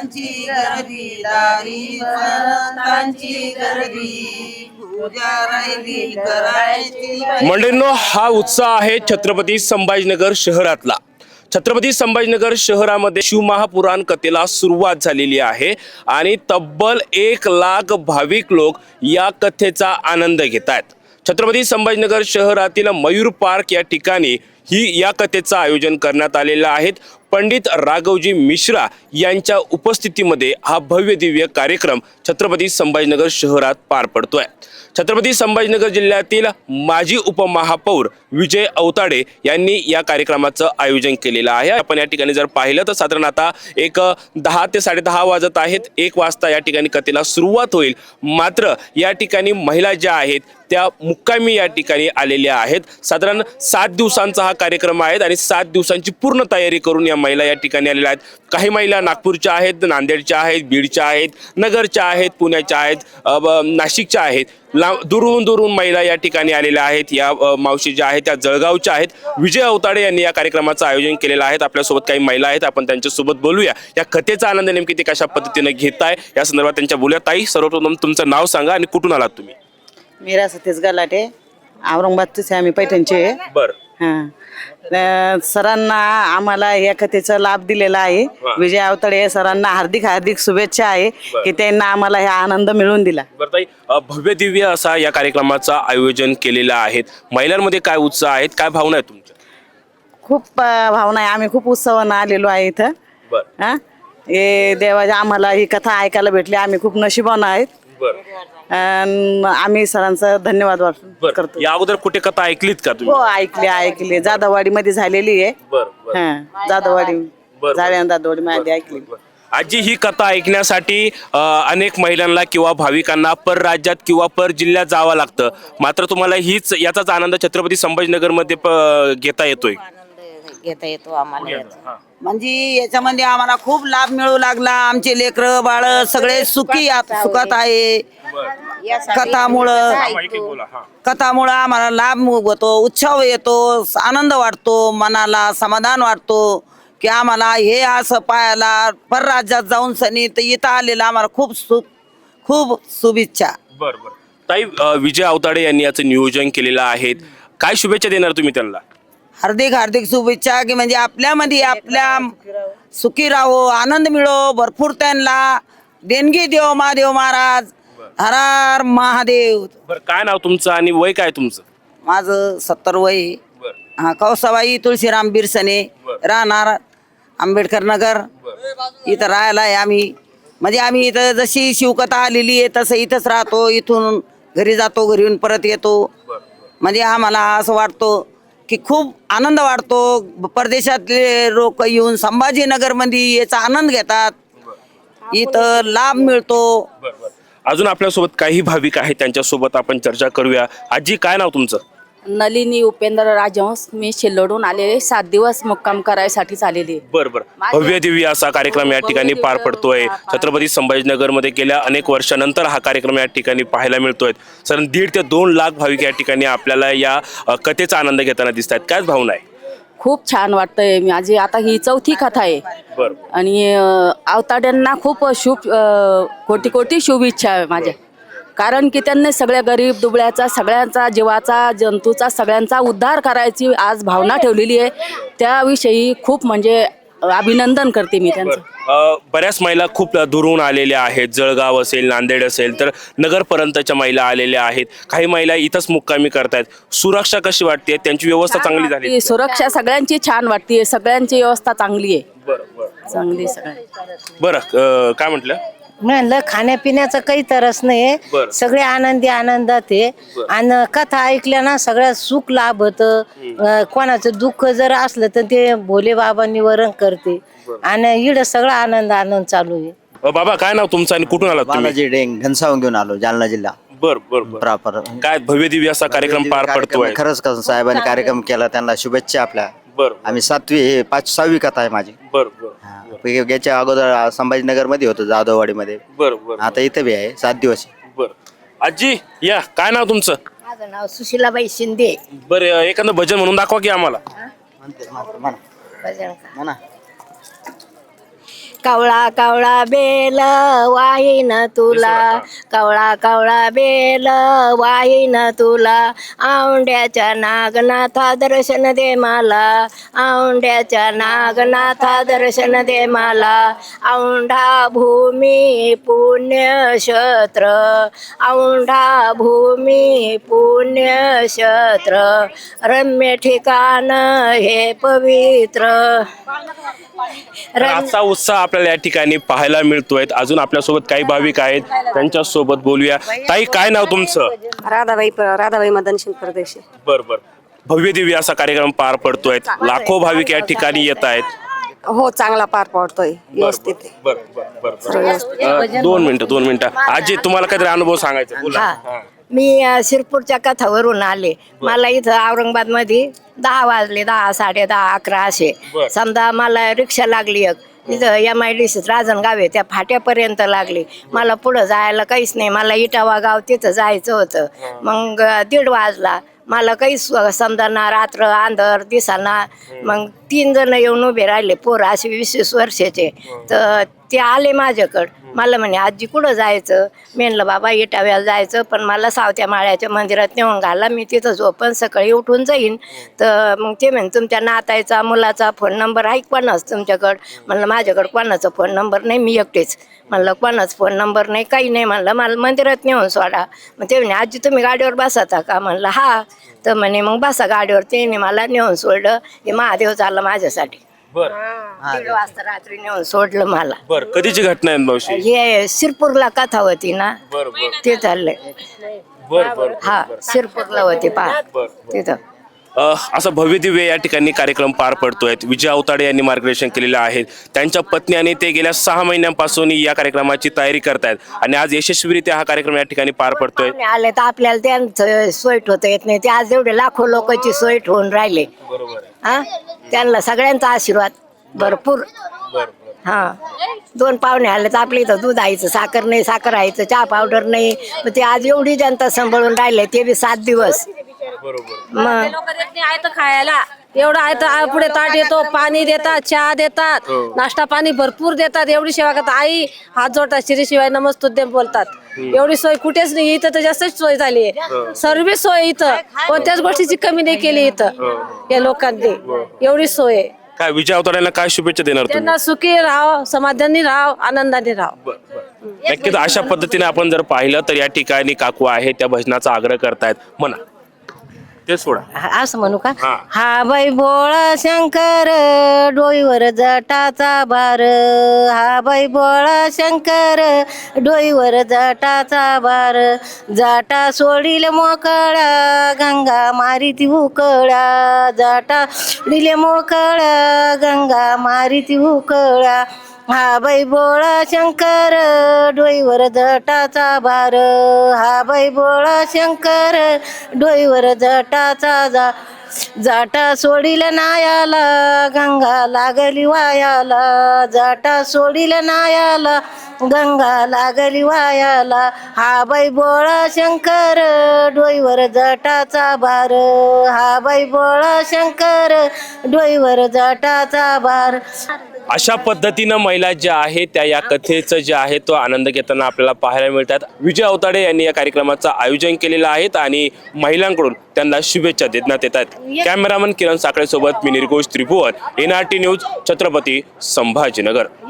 संतांची गर्दी दारी संतांची गर्दी. मंडळींनो हा उत्साह आहे छत्रपती संभाजीनगर शहरातला. छत्रपती संभाजीनगर शहरामध्ये शिवमहापुराण कथेला सुरुवात झालेली आहे आणि तब्बल एक लाख भाविक लोक या कथेचा आनंद घेत आहेत छत्रपती संभाजीनगर शहरातील मयूर पार्क या ठिकाणी ही या कथेचं आयोजन करण्यात आलेलं आहे. पंडित राघवजी मिश्रा यांच्या उपस्थितीमध्ये हा भव्य दिव्य कार्यक्रम छत्रपती संभाजीनगर शहरात पार पडतोय. छत्रपती संभाजीनगर जिल्ह्यातील माजी उपमहापौर विजय अवताडे यांनी या कार्यक्रमाचं आयोजन केलेलं आहे. आपण या ठिकाणी जर पाहिलं तर साधारण आता एक दहा ते साडेदहा वाजत आहेत. एक वाजता या ठिकाणी कथेला सुरुवात होईल. मात्र या ठिकाणी महिला ज्या आहेत त्या मुक्कामी या ठिकाणी आलेल्या आहेत. साधारण सात दिवसांचा हा कार्यक्रम आहे आणि सात दिवसांची पूर्ण तयारी करून या महिला या ठिकाणी आलेल्या आहेत. काही महिला नागपूरच्या आहेत नांदेडच्या आहेत बीडच्या आहेत नगरच्या आहेत पुण्याच्या आहेत नाशिकच्या आहेत. ला दुरून दुरून महिला या ठिकाणी आलेल्या आहेत. या मावशी ज्या आहेत त्या जळगावच्या आहेत. विजय अवताडे यांनी या कार्यक्रमाचं आयोजन केलेलं आहे. आपल्यासोबत काही महिला आहेत. आपण त्यांच्यासोबत बोलूया. या कथेचा आनंद नेमकी ते कशा पद्धतीने घेताय? या संदर्भात त्यांच्या बोलूया. ताई सर्वप्रथम तुमचं नाव सांगा आणि कुठून आलात तुम्ही? मीरा सतीश गलाटे औरंगाबादचे आम्ही पैठणचे. बरं. हां. सरांना आम्हाला या कथेचा लाभ दिलेला आहे. विजय अवतडे सरांना हार्दिक हार्दिक शुभेच्छा आहे की त्यांना आम्हाला हा आनंद मिळवून दिला. बरं ताई अ, भव्य दिव्य असा या कार्यक्रमाचं आयोजन केलेलं आहे महिलांमध्ये काय उत्साह आहेत? काय भावना आहेत तुमच्या? खूप अं, भावना आहे. आम्ही खूप उत्सवानं आलेलो आहे इथं. बरं. हा? हे देवाच्या आम्हाला ही कथा ऐकायला भेटली. आम्ही खूप नशिबान आहेत. बरं. अन् आम्ही सरांचा धन्यवाद बरं. करतो. या अगोदर कुठे कथा ऐकलीत का हो तुम्ही ऐकली ऐकली. जाधववाडी मध्ये झालेली आहे. बरं बरं. हा जाधववाडी. बरं. झाल्या जाधववाडी मध्ये ऐकली. आजी ही कथा ऐकण्यासाठी अ, अनेक महिलांना किंवा भाविकांना परराज्यात किंवा पर जिल्ह्यात जावं लागतं. मात्र तुम्हाला हीच याचाच आनंद छत्रपती संभाजीनगरमध्ये प- घेता येतोय. घेता येतो आम्हाला याचा. म्हणजे याच्यामध्ये आम्हाला खूप लाभ मिळू लागला. आमचे लेकर बाळ सगळे सुखी आत- सुखात आहे. कथामुळं. कथामुळं आम्हाला लाभ होतो उत्सव येतो आनंद वाटतो मनाला समाधान वाटतो की आम्हाला हे असं पायाला परराज्यात जाऊन सनी तर इथं आलेलं आम्हाला खूप सुख खूप शुभेच्छा. बर बर. ताई अ, विजय अवताडे यांनी याचं नियोजन केलेलं आहे. काय शुभेच्छा देणार तुम्ही त्यांना? हार्दिक हार्दिक शुभेच्छा की म्हणजे आपल्यामध्ये आपल्या सुखी राहो आनंद मिळो भरपूर त्यांना. देणगी देव महादेव महाराज. हर हर महादेव. बरं काय नाव तुमचं आणि वय काय तुमचं? माझं सत्तर वय. आहे. बरं. हा कौसाबाई तुळशीराम बिरसने राहणार आंबेडकर नगर. इथं राहायला आहे आम्ही. म्हणजे आम्ही इथं जशी शिवकथा आलेली आहे तसं इथंच राहतो. इथून घरी जातो घरी येऊन परत येतो. म्हणजे आम्हाला असं वाटतो की खूप आनंद वाटतो परदेशातले लोक येऊन संभाजीनगरमध्ये याचा आनंद घेतात. इथं लाभ मिळतो. अजून आपल्यासोबत काही भाविक आहेत त्यांच्यासोबत आपण चर्चा करूया. आजी काय नाव तुमचं? नलिनी उपेंद्र राजहंस मी शिल्लोडून आलेले सात दिवस मुक्काम करायसाठीच आलेली. बर बर. भव्य दिव्य असा कार्यक्रम या ठिकाणी पार पडतोय. छत्रपती संभाजीनगरमध्ये गेल्या अनेक वर्षानंतर हा कार्यक्रम या ठिकाणी पाहायला मिळतोय. सर दीड ते दोन लाख भाविक या ठिकाणी आपल्याला या अ, कथेचा आनंद घेताना दिसत आहेत काय भावना आहे? खूप छान वाटतंय. माझी आता ही चौथी कथा आहे. बर. आणि अं, अवताड्यांना खूप शुभ अं, कोटी कोटी शुभेच्छा आहे माझ्या. कारण की त्यांनी सगळ्या गरीब दुबळ्याचा सगळ्यांचा जीवाचा जंतूचा सगळ्यांचा उद्धार करायची आज भावना ठेवलेली आहे. त्याविषयी खूप म्हणजे अभिनंदन करते मी त्यांचं. अ, बऱ्याच महिला खूप दुरून आलेल्या आहेत. जळगाव असेल नांदेड असेल तर नगरपर्यंतच्या महिला आलेल्या आहेत. काही महिला इथंच मुक्कामी करतायत. सुरक्षा कशी वाटते? त्यांची व्यवस्था चांगली झाली. ती सुरक्षा सगळ्यांची छान वाटते. सगळ्यांची व्यवस्था चांगली आहे. बरं चांगली सगळ्यांची. बरं अ, काय म्हटलं? म्हणलं खाण्यापिण्याचं काही तरच नाही बरं. सगळे आनंदी आनंदात आहे. आणि कथा ऐकल्या ना सगळ्यात सुख लाभ होत. कोणाचं दुःख जर असलं तर ते भोले बाबा निवारण करते. आणि इड सगळा आनंद आनंद चालू आहे. अ, बाबा काय नाव तुमचं आणि कुठून आलात तुम्ही? बालाजी डेंग घनसावून घेऊन आलो जालना जिल्हा. बर बर बर. प्रॉपर काय भव्य दिव्य असा कार्यक्रम पार पडतोय? खरंच कसं साहेबांनी कार्यक्रम केला त्यांना शुभेच्छा आपल्या. बर आम्ही सातवी हे पाच सहावी कथा आहे माझी. बर बर. हा. याच्या अगोदर संभाजीनगरमध्ये होतो जाधववाडी मध्ये बर बर. आता इथं बी आहे सात दिवस. बर. आजी या काय नाव तुमचं? माझं नाव सुशीलाबाई शिंदे. बर एखादं भजन म्हणून दाखवा की आम्हाला. म्हणा. कवळा कवळा बेल वाईन तुला. कवळा कवळा बेल वाईन तुला. औंड्याच्या नागनाथा दर्शन दे मला. औंड्याच्या नागनाथा दर्शन दे मला. औंढा भूमी पुण्यक्षेत्र. औंढा भूमी पुण्यक्षेत्र. रम्य ठिकाण हे पवित्र. तर आजचा उत्साह आपल्याला या ठिकाणी पाहायला मिळतोय अजून आपल्यासोबत काही भाविक आहेत. त्यांच्यासोबत बोलूया. ताई काय नाव तुमचं? राधाबाई राधाबाई मदन परदेशी बर बर. भव्य दिव्य असा कार्यक्रम पार पडतोय लाखो भाविक या ठिकाणी येत आहेत. हो चांगला पार पडतोय. व्यवस्थित आहे. बर बर बर बर. अ, दोन मिनिटं दोन मिनिटं. आजी तुम्हाला काहीतरी अनुभव सांगायचा बोला. मी शिरपूरच्या कथावरून आले. मला इथं औरंगाबादमध्ये दहा वाजले दहा साडे दहा अकरा असे. समजा मला रिक्षा लागली एक. इथं एम आय डी सीत राजनगाव आहे त्या फाट्यापर्यंत लागली. मला पुढं जायला काहीच नाही. मला इटावा गाव तिथं जायचं होतं. मग दीड वाजला. मला काहीच समजा रात्र अंधार दिसाना. मग तीन जण येऊन उभे राहिले पोरं असे वीस वीस वर्षाचे. तर ते आले माझ्याकडं. मला म्हणे आजी कुठं जायचं? मी म्हणलं बाबा इटाव्याला जायचं पण मला सावत्या माळ्याच्या मंदिरात नेऊन घाला. मी तिथं झोपन सकाळी उठून जाईन. तर मग ते म्हणे तुमच्या नातायचा मुलाचा फोन नंबर आहे कोणाच तुमच्याकडं? म्हणलं माझ्याकडं कोणाचा फोन नंबर नाही मी एकटेच. म्हणलं कोणाच फोन नंबर नाही काही नाही. म्हणलं मला मंदिरात नेऊन सोडा. मग ते म्हणे आजी तुम्ही गाडीवर बसता का? म्हणलं हा. तर म्हणे मग बसा गाडीवर त्याने मला नेऊन सोडलं. हे महादेव चाललं माझ्यासाठी. बर. दीड वाजता रात्री. नेऊन सोडलं मला. बर कधीची घटना आहे मावशी? हे शिरपूरला कथा होती ना. बर बर. ते चाललंय बर बर. हा शिरपूरला होती पहा. बर. तिथं. असा भव्य दिव्य या ठिकाणी कार्यक्रम पार पडतोय विजय अवताडे यांनी मार्गदर्शन केलेलं आहे. त्यांच्या पत्नी आणि ते गेल्या सहा महिन्यांपासून या कार्यक्रमाची तयारी करतायत. आणि आज यशस्वीरित्या हा कार्यक्रम या ठिकाणी पार पडतोय. आले तर आपल्याला त्यांचं सोयट होता येत नाही. ते आज एवढे लाखो लोकांची सोयट होऊन राहिले. हा? त्यांना सगळ्यांचा आशीर्वाद भरपूर. हा. दोन पाहुणे आले तर आपल्या इथं दूध आयचं साखर नाही साखर आयचं चहा पावडर नाही. मग ते आज एवढी जनता सांभाळून राहिले ते बी सात दिवस. मग लोक देत नाही आहे तर खायला. एवढं आहे तर पुढे ताट येतो पाणी देतात चहा देतात नाश्ता पाणी भरपूर देतात एवढी सेवा करतात. आई हात जोडतात श्रीशिवाय नमस्तुद्य बोलतात. एवढी सोय कुठेच नाही इथं तर जास्तच सोय झाली. आहे सर्व सोय इथं. कोणत्याच गोष्टीची कमी नाही केली इथं. या लोकांनी. एवढी सोय. आहे. काय विजय अवताड्यांना काय शुभेच्छा देणार तुम्ही? त्यांना सुखी राहाव समाधानी राहाव आनंदाने राहाव. नक्कीच अशा पद्धतीने आपण जर पाहिलं तर या ठिकाणी काकू आहे त्या भजनाचा आग्रह करतायत. म्हणा. ते सोडा. हा- असं म्हणू का? हा. हा बाई भोळा शंकर डोईवर जटाचा भार हा बाई भोळा शंकर डोईवर जटाचा भार जाटा सोडील मोकळा गंगा मारिती उकळा. जाटा दिले मोकळा गंगा मारिती उकळा. हा बाई बोळा शंकर डोईवर जटाचा भार हा बाई बोळा शंकर डोईवर जटाचा जा जाटा सोडील नायाला गंगा लागली वायाला. जाटा सोडील नायाला गंगा लागली वायाला. हा बाई बोळा शंकर डोईवर जटाचा भार. हा बाई बोळा शंकर डोईवर जटाचा भार. अशा पद्धतीनं महिला ज्या आहेत त्या या कथेचं जे आहे तो आनंद घेताना आपल्याला पाहायला मिळतात. विजय अवताडे यांनी या कार्यक्रमाचं आयोजन केलेलं आहे आणि महिलांकडून त्यांना शुभेच्छा देण्यात येतात कॅमेरामन किरण साखळेसोबत मी निर्घोष त्रिभुवन एनआरटी न्यूज छत्रपती संभाजीनगर.